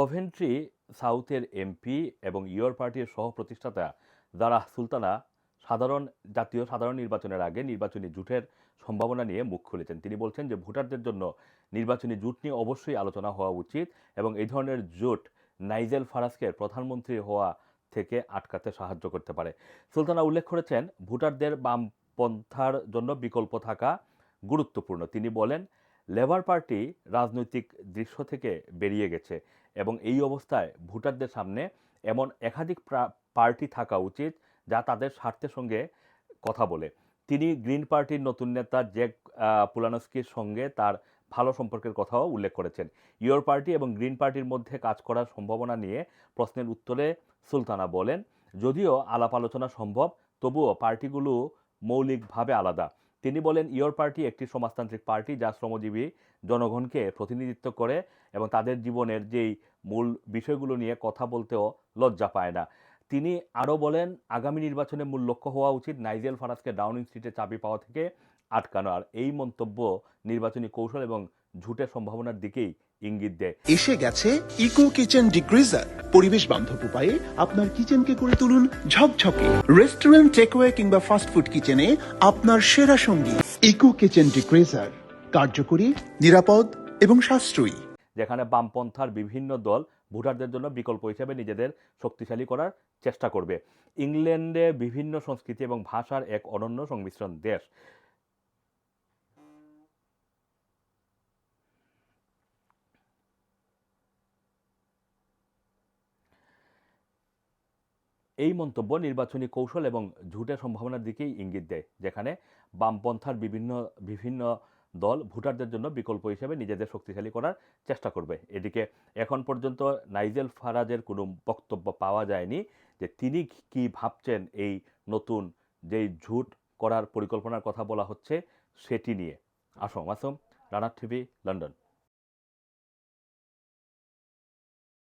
Coventry, সাউথের MP এবং year পার্টির সহ প্রতিষ্ঠাতা দারা সুলতানা, সাধারণ, জাতীয় সাধারণ নির্বাচনের আগে নির্বাচনী জুটের সম্ভাবনা নিয়ে মুখ খুলেছেন। তিনি বলছেন যে ভোটারদের জন্য নির্বাচনী জুট নিয়ে অবশ্যই আলোচনা হওয়া উচিত এবং এই ধরনের জোট নাইজেল ফারাজকে প্রধানমন্ত্রী হওয়া থেকে আটকাতে সাহায্য করতে পারে। সুলতানা উল্লেখ করেছেন, ভোটারদের বামপন্থার জন্য বিকল্প থাকা গুরুত্বপূর্ণ। তিনি বলেন লেবার পার্টি রাজনৈতিক দৃশ্য থেকে বেরিয়ে গেছে এবং এই অবস্থায় ভোটারদের সামনে এমন একাধিক পার্টি থাকা উচিত যা তাদের স্বার্থের সঙ্গে কথা বলে। তিনি গ্রিন পার্টির নতুন নেতা জ্যাক পুলানস্কির সঙ্গে তার ভালো সম্পর্কের কথাও উল্লেখ করেছেন। ইয়োর পার্টি এবং গ্রিন পার্টির মধ্যে কাজ করার সম্ভাবনা নিয়ে প্রশ্নের উত্তরে সুলতানা বলেন, যদিও আলাপ আলোচনা সম্ভব, তবুও পার্টিগুলো মৌলিকভাবে আলাদা। তিনি বলেন, ইয়োর পার্টি একটি সমাজতান্ত্রিক পার্টি যা শ্রমজীবী জনগণকে প্রতিনিধিত্ব করে এবং তাদের জীবনের যেই মূল বিষয়গুলো নিয়ে কথা বলতেও লজ্জা পায় না। তিনি আরও বলেন, আগামী নির্বাচনে মূল লক্ষ্য হওয়া উচিত নাইজেল ফারাজকে ডাউনিং স্ট্রিটে চাবি পাওয়া থেকে আটকানো। আর এই মন্তব্য নির্বাচনী কৌশল এবং ঝুটের সম্ভাবনার দিকেই ইঙ্গিত দেয়। এসে গেছে ইকো কিচেন ডিগ্রিজার পরিবেশ বান্ধব উপায়ে আপনার কিচেনকে করে তুলুন ঝকঝকে। রেস্টুরেন্ট টেকওয়ে কিংবা ফাস্টফুড কিচেনে আপনার সেরা সঙ্গী। ইকো কিচেন ডিগ্রিজার কার্যকরী নিরাপদ এবং সাশ্রয়ী। যেখানে বামপন্থার বিভিন্ন দল ভোটারদের জন্য বিকল্প হিসেবে নিজেদের শক্তিশালী করার চেষ্টা করবে। ইংল্যান্ডে বিভিন্ন সংস্কৃতি এবং ভাষার এক অনন্য সংমিশ্রণ দেশ। এই মন্তব্য নির্বাচনী কৌশল এবং ঝুটের সম্ভাবনার দিকেই ইঙ্গিত দেয়, যেখানে বামপন্থার বিভিন্ন বিভিন্ন দল ভোটারদের জন্য বিকল্প হিসেবে নিজেদের শক্তিশালী করার চেষ্টা করবে। এদিকে এখন পর্যন্ত নাইজেল ফারাজের কোনো বক্তব্য পাওয়া যায়নি যে তিনি কি ভাবছেন এই নতুন যেই ঝুট করার পরিকল্পনার কথা বলা হচ্ছে সেটি নিয়ে। আসম আসম রানার টিভি, লন্ডন।